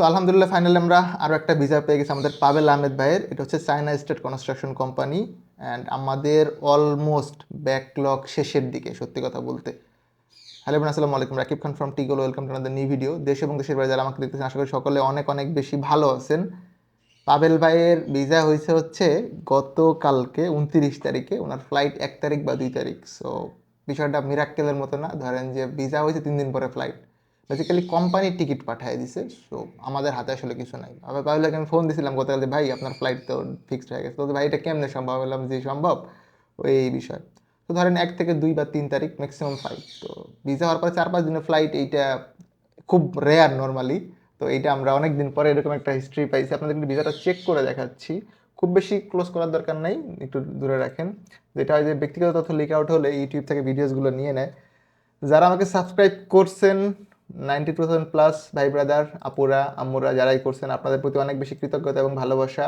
So আলহামদুলিল্লাহ finally আমরা আরও একটা ভিসা পেয়ে গেছি আমাদের পাবেল আহমেদ ভাইয়ের। এটা হচ্ছে China state construction company and আমাদের অলমোস্ট ব্যাকলগ শেষের দিকে, সত্যি কথা বলতে। হ্যালো বোন আসসালামু আলাইকুম। Rakib Khan from টিগল welcome to another new video দেশ এবং দেশের বাইরে যারা আমাকে দেখতেছেন, আশা করি সকলে অনেক অনেক বেশি ভালো আছেন। পাবেল ভাইয়ের ভিসা হয়েছে হচ্ছে গতকালকে উনত্রিশ তারিখে, ওনার ফ্লাইট এক তারিখ বা দুই তারিখ। সো বিষয়টা মিরাক্কেলের মতো না। ধরেন যে ভিসা হয়েছে তিন দিন পরে ফ্লাইট বেসিক্যালি কোম্পানির টিকিট পাঠিয়ে দিছে সো আমাদের হাতে আসলে কিছু নাই। আবার পাবেলকে আমি ফোন দিয়েছিলাম গতকাল ভাই, আপনার ফ্লাইট তো ফিক্সড হয়ে গেছে। তো ভাই, এটা কেমনে সম্ভব? বললাম, যে সম্ভব, ওই, এই বিষয়। তো ধরেন এক থেকে দুই বা তিন তারিখ ম্যাক্সিমাম ফ্লাইট তো ভিসা হওয়ার পরে চার পাঁচ দিনের ফ্লাইট এইটা খুব রেয়ার নর্মালি তো এইটা আমরা অনেক দিন পরে এরকম একটা হিস্ট্রি পাইছি। আপনাদের কিন্তু ভিসাটা চেক করে দেখাচ্ছি। খুব বেশি ক্লোজ করার দরকার নাই, একটু দূরে রাখেন। যেটা হয় যে ব্যক্তিগত তথ্য লিক আউট হলে ইউটিউব থেকে ভিডিওসগুলো নিয়ে নেয়। যারা আমাকে সাবস্ক্রাইব করছেন নাইনটি টু থাউজেন্ড প্লাস ভাই ব্রাদার আপুরা, আম্মুরা যারাই করছেন, আপনাদের প্রতি অনেক বেশি কৃতজ্ঞতা এবং ভালোবাসা।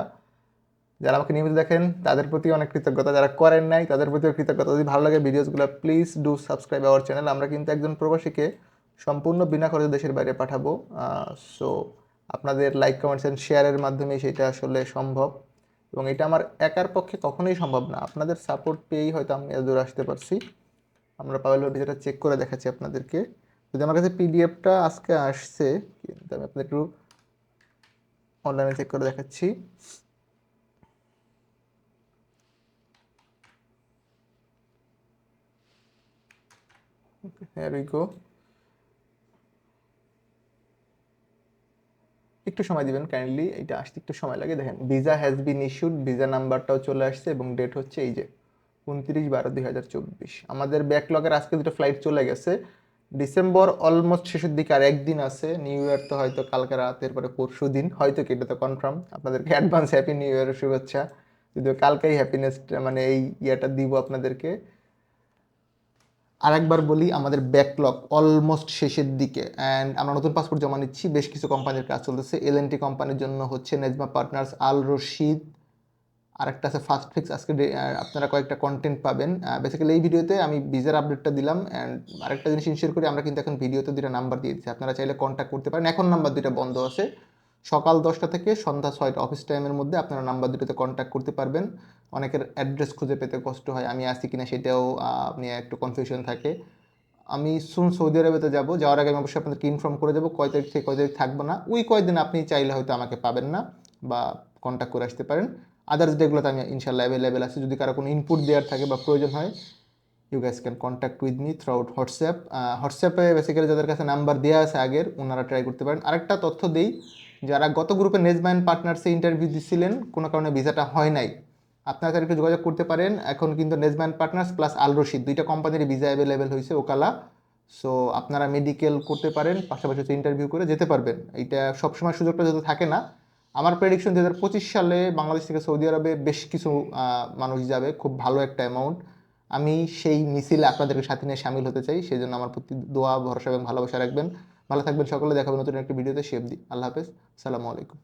যারা আমাকে নিয়মিত দেখেন, তাদের প্রতি অনেক কৃতজ্ঞতা। যারা করেন নাই, তাদের প্রতিও কৃতজ্ঞতা। যদি ভালো লাগে ভিডিওসগুলো please do subscribe our channel আমরা কিন্তু একজন প্রবাসীকে সম্পূর্ণ বিনা খরচে দেশের বাইরে পাঠাবো। সো আপনাদের লাইক কমেন্টস অ্যান্ড শেয়ারের মাধ্যমে সেটা আসলে সম্ভব। এবং এটা আমার একার পক্ষে কখনোই সম্ভব না। আপনাদের সাপোর্ট পেয়েই হয়তো আমি এত দূর আসতে পারছি। আমরা পাবেল ভিডিওটা চেক করে দেখাচ্ছি আপনাদেরকে। যদি আমার কাছে পিডিএফটা আজকে আসছে, কিন্তু আমি আপনাদের একটু অনলাইনে চেক করে দেখাচ্ছি। একটু সময় দিবেন কাইন্ডলি এটা আসতে একটু সময় লাগে। দেখেন visa has been issued visa নাম্বারটাও চলে আসছে এবং ডেট হচ্ছে এই যে উনত্রিশ বারো দুই হাজার চব্বিশ। আমাদের ব্যাকলগের আজকে দুটো ফ্লাইট চলে গেছে। ডিসেম্বর অলমোস্ট শেষের দিকে আর একদিন আছে। নিউ ইয়ার তো হয়তো কালকে রাতের পরে পরশু দিন। হয়তো কি, এটা তো কনফার্ম আপনাদেরকে অ্যাডভান্স হ্যাপি নিউ ইয়ারের শুভেচ্ছা। যদিও কালকেই হ্যাপিনেস মানে এই ইয়াটা দিব আপনাদেরকে। আরেকবার বলি, আমাদের ব্যাকলগ অলমোস্ট শেষের দিকে। অ্যান্ড আমরা নতুন পাসপোর্ট জমা নিচ্ছি। বেশ কিছু কোম্পানির কাজ চলতেছে। এল কোম্পানির জন্য হচ্ছে নেজমা পার্টনার্স আল রশিদ আরেকটা আছে ফার্স্ট ফিক্স আজকে আপনারা কয়েকটা কন্টেন্ট পাবেন। বেসিক্যালি এই ভিডিওতে আমি ভিসার আপডেটটা দিলাম অ্যান্ড আরেকটা জিনিস ইনশিওর করি আমরা কিন্তু এখন ভিডিওতে দুটো নাম্বার দিয়ে দিচ্ছি। আপনারা চাইলে কন্ট্যাক্ট করতে পারেন। এখন নাম্বার দুটো বন্ধ আছে। সকাল দশটা থেকে সন্ধ্যা ছয়টা অফিস টাইমের মধ্যে আপনারা নাম্বার দুটোতে কন্ট্যাক্ট করতে পারবেন। অনেকের অ্যাড্রেস খুঁজে পেতে কষ্ট হয় আমি আসি কিনা সেটাও আহ, নিয়ে একটু কনফিউশন থাকে। আমি সুন সৌদি আরবেতে যাব। যাওয়ার আগে আমি অবশ্যই আপনাদেরকে ইনফর্ম করে দেবো কয় তারিখ থেকে কয় তারিখ থাকব না। ওই কয়দিন আপনি চাইলে হয়তো আমাকে পাবেন না বা কন্ট্যাক্ট করে আসতে পারেন। আদার্স ডেগুলোতে আমি ইনশাল্লাহ অ্যাভেলেবেল আছে। যদি কারও কোনো ইনপুট দেওয়ার থাকে বা প্রয়োজন হয় you guys can contact with me through out WhatsApp হোয়াটসঅ্যাপে বেসিক্যালি যাদের কাছে নাম্বার দেওয়া আছে আগের ওনারা ট্রাই করতে পারেন। আরেকটা তথ্য দেই, যারা গত গ্রুপে নেজম্যান পার্টনার্সে ইন্টারভিউ দিচ্ছিলেন কোনো কারণে ভিসাটা হয় নাই। আপনারা তাদেরকে যোগাযোগ করতে পারেন। এখন কিন্তু নেজম্যান পার্টনার্স প্লাস আল রশিদ দুইটা কোম্পানির ভিসা অ্যাভেলেবেল হয়েছে ওকালা। সো আপনারা মেডিকেল করতে পারেন, পাশাপাশি ইন্টারভিউ করে যেতে পারবেন। এইটা সবসময় সুযোগটা যেহেতু থাকে না আমার প্রেডিকশন দু হাজার পঁচিশ সালে বাংলাদেশ থেকে সৌদি আরবে বেশ কিছু মানুষ যাবে, খুব ভালো একটা অ্যামাউন্ট আমি সেই মিছিল আপনাদেরকে সাথে নিয়ে সামিল হতে চাই সেই জন্য আমার প্রতি দোয়া, ভরসা এবং ভালোবাসা রাখবেন। ভালো থাকবেন সকলে দেখাবেন নতুন একটি ভিডিওতে শেফ দি আল্লাহ হাফেজ। সালামু আলাইকুম।